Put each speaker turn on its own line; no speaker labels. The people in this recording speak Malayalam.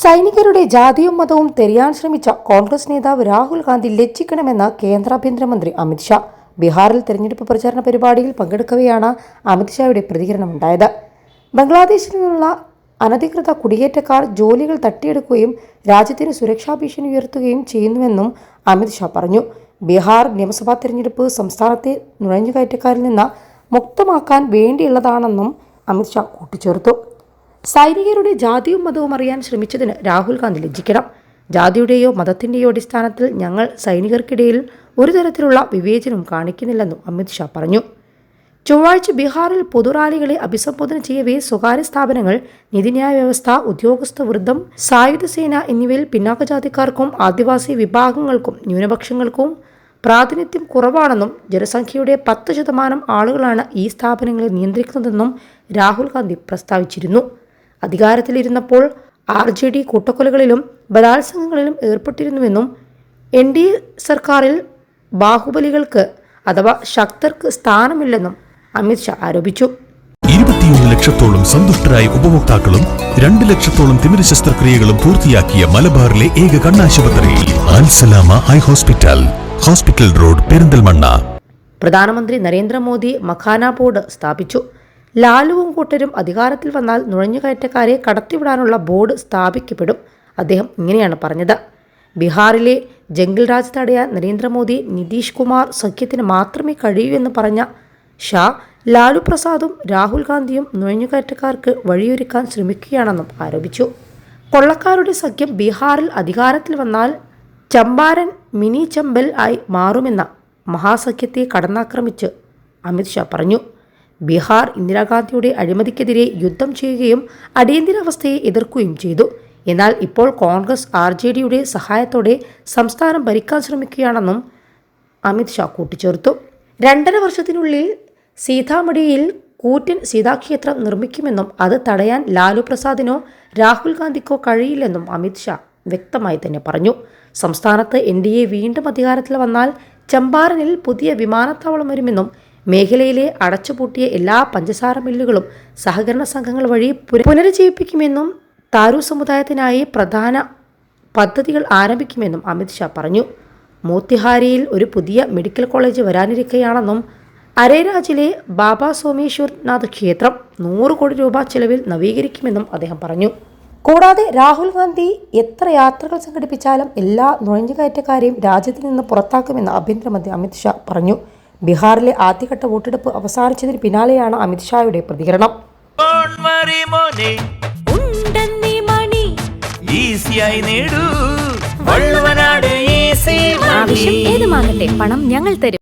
സൈനികരുടെ ജാതിയും മതവും തെരിയാൻ ശ്രമിച്ച കോൺഗ്രസ് നേതാവ് രാഹുൽ ഗാന്ധി ലജ്ജിക്കണമെന്ന് കേന്ദ്ര ആഭ്യന്തരമന്ത്രി അമിത്ഷാ ബീഹാറിൽ തെരഞ്ഞെടുപ്പ് പ്രചാരണ പരിപാടിയിൽ പങ്കെടുക്കവെയാണ് അമിത്ഷായുടെ പ്രതികരണമുണ്ടായത്. ബംഗ്ലാദേശിൽ നിന്നുള്ള അനധികൃത കുടിയേറ്റക്കാർ ജോലികൾ തട്ടിയെടുക്കുകയും രാജ്യത്തിന് സുരക്ഷാ ഭീഷണി ഉയർത്തുകയും ചെയ്യുന്നുവെന്നും അമിത്ഷാ പറഞ്ഞു. ബീഹാർ നിയമസഭാ തെരഞ്ഞെടുപ്പ് സംസ്ഥാനത്തെ നുഴഞ്ഞുകയറ്റക്കാരിൽ നിന്ന് മുക്തമാക്കാൻ വേണ്ടിയുള്ളതാണെന്നും അമിത്ഷാ കൂട്ടിച്ചേർത്തു. സൈനികരുടെ ജാതിയും മതവും അറിയാൻ ശ്രമിച്ചതിന് രാഹുൽ ഗാന്ധി ലജ്ജിക്കണം. ജാതിയുടെയോ മതത്തിന്റെയോ അടിസ്ഥാനത്തിൽ ഞങ്ങൾ സൈനികർക്കിടയിൽ ഒരു തരത്തിലുള്ള വിവേചനവും കാണിക്കുന്നില്ലെന്നും അമിത്ഷാ പറഞ്ഞു. ചൊവ്വാഴ്ച ബീഹാറിൽ പൊതുറാലികളെ അഭിസംബോധന ചെയ്യവേ സ്വകാര്യ സ്ഥാപനങ്ങൾ നീതിന്യായ വ്യവസ്ഥ ഉദ്യോഗസ്ഥ വൃദ്ധം സായുധ സേന എന്നിവയിൽ പിന്നാക്കജാതിക്കാർക്കും ആദിവാസി വിഭാഗങ്ങൾക്കും ന്യൂനപക്ഷങ്ങൾക്കും പ്രാതിനിധ്യം കുറവാണെന്നും ജനസംഖ്യയുടെ പത്ത് ശതമാനം ആളുകളാണ് ഈ സ്ഥാപനങ്ങളെ നിയന്ത്രിക്കുന്നതെന്നും രാഹുൽ ഗാന്ധി പ്രസ്താവിച്ചിരുന്നു. അധികാരത്തിലിരുന്നപ്പോൾ ആർ ജെ ഡി കൂട്ടക്കൊലകളിലും ബലാത്സംഗങ്ങളിലും ഏർപ്പെട്ടിരുന്നുവെന്നും എൻ ഡി എ സർക്കാരിൽ ബാഹുബലികൾക്ക് അഥവാ ശക്തർക്ക് സ്ഥാനമില്ലെന്നും അമിത്ഷാ ആരോപിച്ചു.
ഇരുപത്തിയൊന്ന് ലക്ഷത്തോളം സന്തുഷ്ടരായ ഉപഭോക്താക്കളും രണ്ട് ലക്ഷത്തോളം തിമിര ശസ്ത്രക്രിയകളും പൂർത്തിയാക്കിയ മലബാറിലെ ഏക കണ്ണാശുപത്രി Al Salama eye hospital hospital road Perinthalmanna.
പ്രധാനമന്ത്രി നരേന്ദ്രമോദി മഖാന ബോർഡ് സ്ഥാപിച്ചു. ലാലുവും കൂട്ടരും അധികാരത്തിൽ വന്നാൽ നുഴഞ്ഞുകയറ്റക്കാരെ കടത്തിവിടാനുള്ള ബോർഡ് സ്ഥാപിക്കപ്പെടും. അദ്ദേഹം ഇങ്ങനെയാണ് പറഞ്ഞത്. ബീഹാറിലെ ജംഗിൾ രാജ് തടയാൻ നരേന്ദ്രമോദി നിതീഷ് കുമാർ സഖ്യത്തിന് മാത്രമേ കഴിയൂ എന്ന് പറഞ്ഞ ഷാ ലാലു പ്രസാദും രാഹുൽ ഗാന്ധിയും നുഴഞ്ഞുകയറ്റക്കാർക്ക് വഴിയൊരുക്കാൻ ശ്രമിക്കുകയാണെന്നും ആരോപിച്ചു. കൊള്ളക്കാരുടെ സഖ്യം ബീഹാറിൽ അധികാരത്തിൽ വന്നാൽ ചമ്പാരൻ മിനി ചമ്പൽ ആയി മാറുമെന്ന മഹാസഖ്യത്തെ കടന്നാക്രമിച്ച് അമിത്ഷാ പറഞ്ഞു. ബീഹാർ ഇന്ദിരാഗാന്ധിയുടെ അഴിമതിക്കെതിരെ യുദ്ധം ചെയ്യുകയും അടിയന്തരാവസ്ഥയെ എതിർക്കുകയും ചെയ്തു. എന്നാൽ ഇപ്പോൾ കോൺഗ്രസ് ആർ ജെ ഡിയുടെ സഹായത്തോടെ സംസ്ഥാനം ഭരിക്കാൻ ശ്രമിക്കുകയാണെന്നും അമിത് ഷാ കൂട്ടിച്ചേർത്തു. രണ്ടര വർഷത്തിനുള്ളിൽ സീതാമടിയിൽ കൂറ്റൻ സീതാക്ഷേത്രം നിർമ്മിക്കുമെന്നും അത് തടയാൻ ലാലു പ്രസാദിനോ രാഹുൽ ഗാന്ധിക്കോ കഴിയില്ലെന്നും അമിത്ഷാ വ്യക്തമായി തന്നെ പറഞ്ഞു. സംസ്ഥാനത്ത് എൻ ഡി എ വീണ്ടും അധികാരത്തിൽ വന്നാൽ ചമ്പാരനിൽ പുതിയ വിമാനത്താവളം വരുമെന്നും മേഖലയിലെ അടച്ചുപൂട്ടിയ എല്ലാ പഞ്ചസാര മില്ലുകളും സഹകരണ സംഘങ്ങൾ വഴി പുനരുജ്ജീവിപ്പിക്കുമെന്നും താരു സമുദായത്തിനായി പ്രധാന പദ്ധതികൾ ആരംഭിക്കുമെന്നും അമിത്ഷാ പറഞ്ഞു. മോത്തിഹാരിയിൽ ഒരു പുതിയ മെഡിക്കൽ കോളേജ് വരാനിരിക്കുകയാണെന്നും അരേരാജിലെ ബാബ സോമേശ്വർനാഥ് ക്ഷേത്രം നൂറ് കോടി രൂപ ചെലവിൽ നവീകരിക്കുമെന്നും അദ്ദേഹം പറഞ്ഞു. കൂടാതെ രാഹുൽ ഗാന്ധി എത്ര യാത്രകൾ സംഘടിപ്പിച്ചാലും എല്ലാ നുഴഞ്ഞുകയറ്റക്കാരെയും രാജ്യത്തിൽ നിന്ന് പുറത്താക്കുമെന്ന് ആഭ്യന്തരമന്ത്രി അമിത്ഷാ പറഞ്ഞു. ബീഹാറിലെ ആദ്യഘട്ട വോട്ടെടുപ്പ് അവസാനിച്ചതിന് പിന്നാലെയാണ് അമിത്ഷായുടെ പ്രതികരണം.
ആവശ്യം ഏതുമാകട്ടെ പണം ഞങ്ങൾ തരും.